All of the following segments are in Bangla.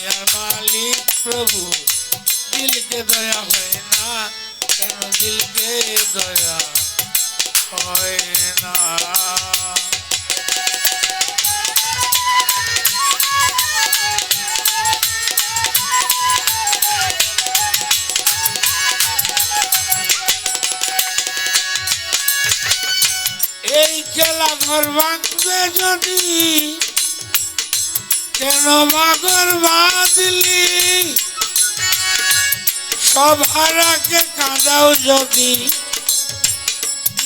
দুনিয়ার মালিক প্রভু। দিলকে দয়া হয় না, কেন দিলকে দয়া হয় না? এই খেলা ঘর ভাঙবে যদি কেন বাগর বাঁধলি? সব হারাকে কাঁদাও যদি।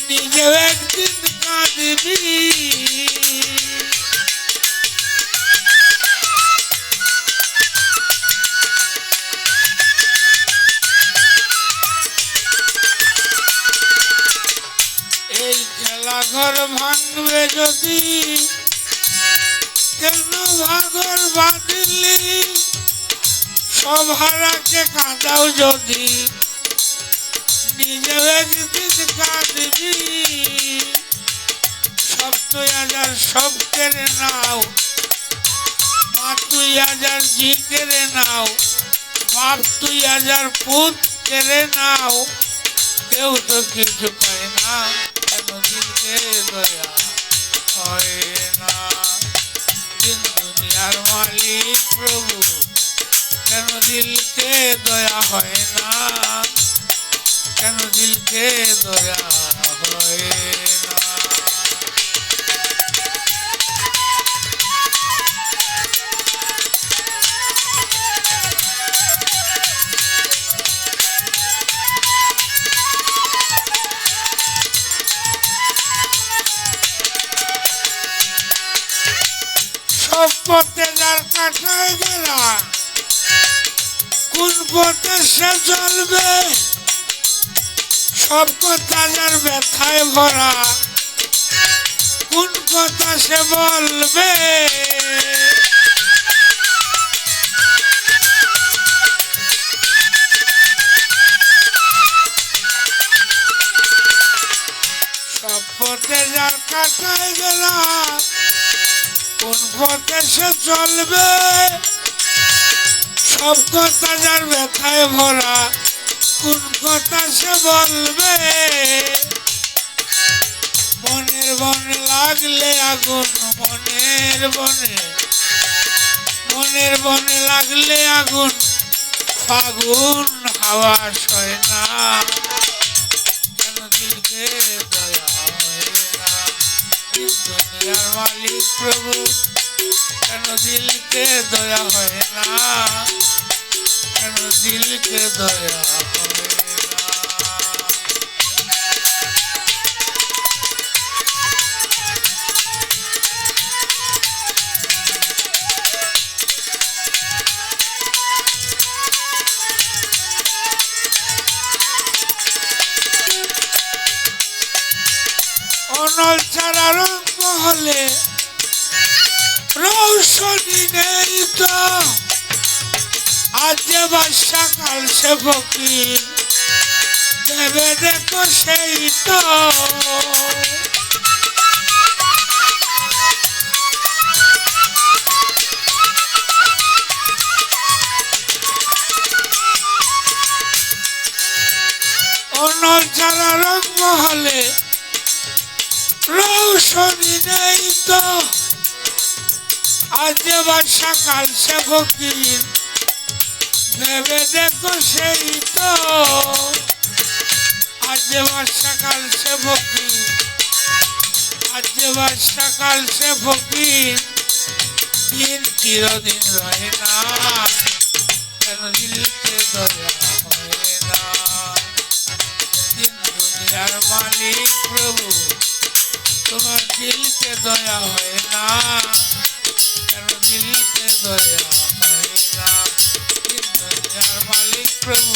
নিজেও একদিন কাঁদবি। এই খেলা ঘর ভাঙবে যদি। কেন ভাগর বাঁধলি? সব হারাকে কাঁদাও যদি, নিজে একদিন সব তুই হাজার সব কেড়ে নাও। মা তুই হাজার জি কেড়ে নাও। বাপ তুই হাজার পুত কেড়ে নাও। কেউ তো কিছু কয় না, কেন দিলকে দয়া হয় না। দিন দুনিয়ার মালিক প্রভু কেন দিলকে দয়া হয় না কেন দিলকে দয়া হয় না? পথে যার কাটায় গেলা, কোন পথে সে চলবে? সব কথা যার ব্যথায় ভরা, কোন কথা সে বলবে? সব পথে যার কাটায় গেলা কোন পথে সে চলবে? সব কথা যার ব্যথায় ভরা, কোন কথা সে বলবে? মনের বনে লাগলে আগুন, মনের বনে মনের বনে লাগলে আগুন, ফাগুন হাওয়া সয় না। কেন দিলকে মালিক প্রভু কেন দিলকে দয়া হয় না? কেন দিলকে দয়া হয় না অনল ছাড়া রঙ হলে রৌশনি নেই তো। আজ বাদশা, কাল সে ফকির ভেবে দেখো সেই তো। অনল ছাড়া মহলে রৌশনি নেই তো। আজ যে বাদশা কাল সে ফকির ভেবে দেখো সেই তো। আজ যে বর্ষাকাল সে ফকির আজ যে বর্ষাকাল সে ফকির দিন চিরদিন রহে না। কেন দিলকে দয়া হয় না। দিন দুনিয়ার মালিক প্রভু। তোমার দিলকে দয়া হয় না। কেন দিলকে দয়া হয় না? কিন্তু যার মালিক প্রভু